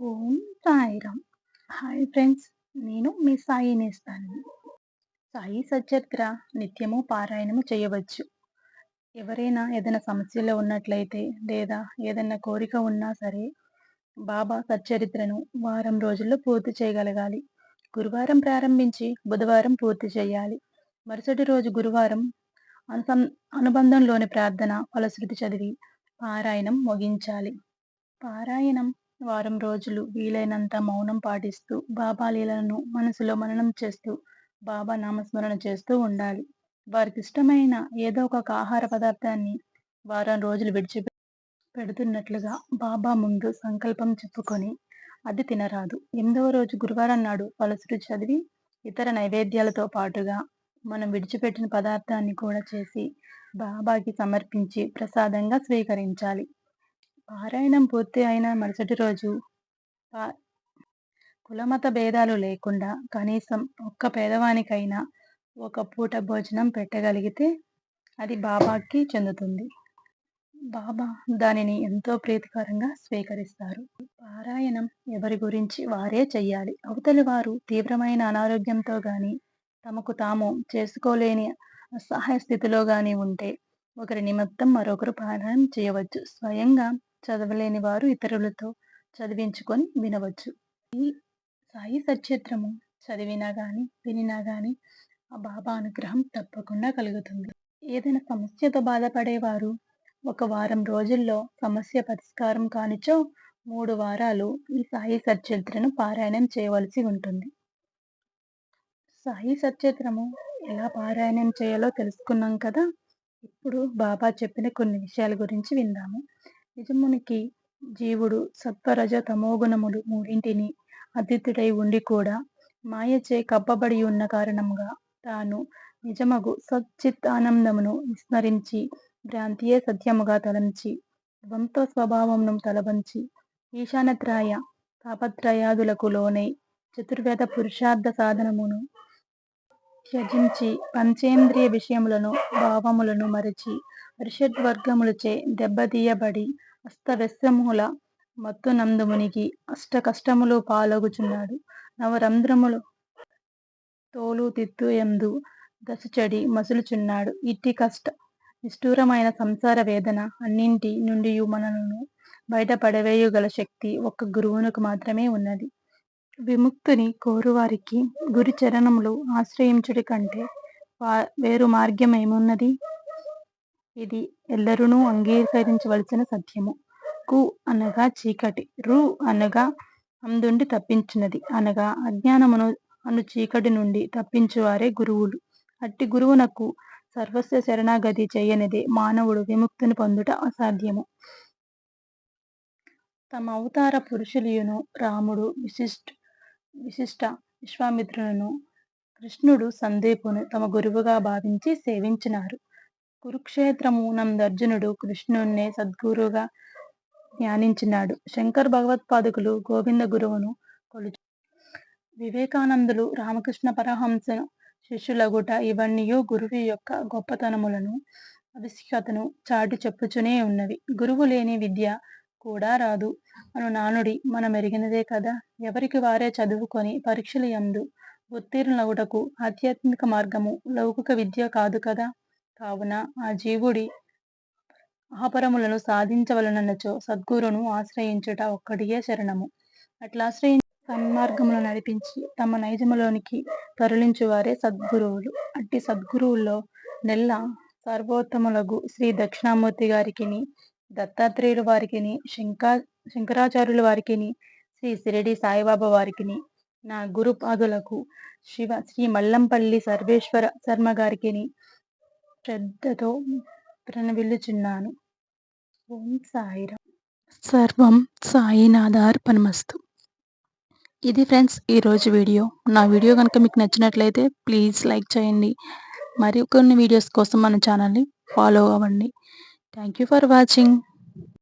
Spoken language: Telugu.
ఓం సాయిరామ్. హాయ్ ఫ్రెండ్స్ నేను మీ సాయి నేస్తాను సాయి సచరిత్ర నిత్యము పారాయణము చేయవచ్చు. ఎవరైనా ఏదైనా సమస్యలో ఉన్నట్లయితే లేదా ఏదైనా కోరిక ఉన్నా సరే బాబా సచ్చరిత్రను వారం రోజుల్లో పూర్తి చేయగలగాలి. గురువారం ప్రారంభించి బుధవారం పూర్తి చేయాలి. మరుసటి రోజు గురువారం అనుసం అనుబంధంలోని ప్రార్థన ఫలశ్రుతి చదివి పారాయణం ముగించాలి. పారాయణం వారం రోజులు వీలైనంత మౌనం పాటిస్తూ బాబా లీలను మనసులో మననం చేస్తూ బాబా నామస్మరణ చేస్తూ ఉండాలి. వారికి ఇష్టమైన ఏదో ఒక ఆహార పదార్థాన్ని వారం రోజులు విడిచి పెడుతున్నట్లుగా బాబా ముందు సంకల్పం చెప్పుకొని అది తినరాదు. ఎనిమిదవ రోజు గురువారం నాడు పలసుడు చదివి ఇతర నైవేద్యాలతో పాటుగా మనం విడిచిపెట్టిన పదార్థాన్ని కూడా చేసి బాబాకి సమర్పించి ప్రసాదంగా స్వీకరించాలి. పారాయణం పూర్తి అయిన మరుసటి రోజు కులమత భేదాలు లేకుండా కనీసం ఒక్క పేదవానికైనా ఒక పూట భోజనం పెట్టగలిగితే అది బాబాకి చెందుతుంది. బాబా దానిని ఎంతో ప్రీతికరంగా స్వీకరిస్తారు. పారాయణం ఎవరి గురించి వారే చెయ్యాలి. అవతలి వారు తీవ్రమైన అనారోగ్యంతో గాని తమకు తాము చేసుకోలేని అసహాయ స్థితిలో గాని ఉంటే ఒకరి నిమిత్తం మరొకరు పారాయణం చేయవచ్చు. స్వయంగా చదవలేని వారు ఇతరులతో చదివించుకొని వినవచ్చు. ఈ సాయి సచిత్రము చదివినా కానీ వినినా కానీ ఆ బాబా అనుగ్రహం తప్పకుండా కలుగుతుంది. ఏదైనా సమస్యతో బాధపడేవారు ఒక వారం రోజుల్లో సమస్య పరిష్కారం కానిచో మూడు వారాలు ఈ సాయి సచరిత్రను పారాయణం చేయవలసి ఉంటుంది. సాయి సచరిత్రము ఎలా పారాయణం చేయాలో తెలుసుకున్నాం కదా? ఇప్పుడు బాబా చెప్పిన కొన్ని విషయాల గురించి విందాము. నిజమునికి జీవుడు సత్వరజ తమోగుణములు మూడింటిని అతిథుడై ఉండి కూడా మాయచే కప్పబడి ఉన్న కారణంగా తాను నిజమగు సచ్చిత్ ఆనందమును విస్మరించి భ్రాంతియే సత్యముగా తలంచి ద్వంతో స్వభావమును తలవంచి ఈశానత్రాయ తాపత్రయాదులకు లోనై చతుర్వేద పురుషార్థ సాధనమును త్యజించి పంచేంద్రియ విషయములను భావములను మరచి వర్గములచే దెబ్బతీయబడి అస్తవ్యస్తముల మత్తునందు మునిగి అష్ట కష్టములు పాలగుచున్నాడు. నవరంధ్రములు తోలు తిత్తు ఎందు దశచడి మసులుచున్నాడు. ఇట్టి కష్ట నిష్ఠూరమైన సంసార వేదన అన్నింటి నుండి మనలను బయటపడవేయగల శక్తి ఒక్క గురువునకు మాత్రమే ఉన్నది. విముక్తిని కోరువారికి గురి చరణములు ఆశ్రయించుడి కంటే వేరు మార్గం ఏమున్నది ఇది ఎల్లరును అంగీకరించవలసిన సత్యము. కు అనగా చీకటి రు అనగా అందుండి తప్పించినది. అనగా అజ్ఞానమును అను చీకటి నుండి తప్పించువారే గురువులు. అట్టి గురువునకు సర్వస్వ శరణాగతి చేయనిదే మానవుడు విముక్తిని పొందుట అసాధ్యము. తమ అవతార పురుషులియును రాముడు విశిష్ట విశిష్ట విశ్వామిత్రులను కృష్ణుడు సందీపును తమ గురువుగా భావించి సేవించినారు. కురుక్షేత్రము నందర్జునుడు కృష్ణుణ్ణే సద్గురుగా ధ్యానించినాడు. శంకర్ భగవత్పాదకులు గోవింద గురువును కొలుచు వివేకానందులు రామకృష్ణ పరహంస శిష్యులగుట ఇవన్నీ గురువు యొక్క గొప్పతనములను ఆవశ్యకతను చాటి చెప్పుచునే ఉన్నవి. గురువు లేని విద్య కూడా రాదు. అను నానుడి మనమెరిగినదే కదా. ఎవరికి వారే చదువుకొని పరీక్షల యందు ఉత్తీర్ణులగుటకు ఆధ్యాత్మిక మార్గము లౌకిక విద్య కాదు కదా. కావున ఆ జీవుడి ఆపరములను సాధించవలనచో సద్గురును ఆశ్రయించుట ఒక్కటియే శరణము. అట్లా ఆశ్రయించి సన్మార్గములు నడిపించి తమ నైజములోనికి తరలించువారే సద్గురువులు. అట్టి సద్గురువుల్లో నెల్ల సర్వోత్తములగు శ్రీ దక్షిణామూర్తి గారికిని దత్తాత్రేయుల వారికిని శంకా శంకరాచార్యుల వారికిని శ్రీ సిరిడి సాయిబాబా వారికిని నా గురుపాదులకు శివ శ్రీ మల్లంపల్లి సర్వేశ్వర శర్మ గారికిని శ్రద్ధతో ప్రణవిల్లుచున్నాను ఓం సాయిరామ్. సర్వం సాయినాథార్పణమస్తు. ఇది ఫ్రెండ్స్ ఈరోజు వీడియో. నా వీడియో కనుక మీకు నచ్చినట్లయితే ప్లీజ్ లైక్ చేయండి. మరి కొన్ని వీడియోస్ కోసం మన ఛానల్ని ఫాలో అవ్వండి. Thank you for watching.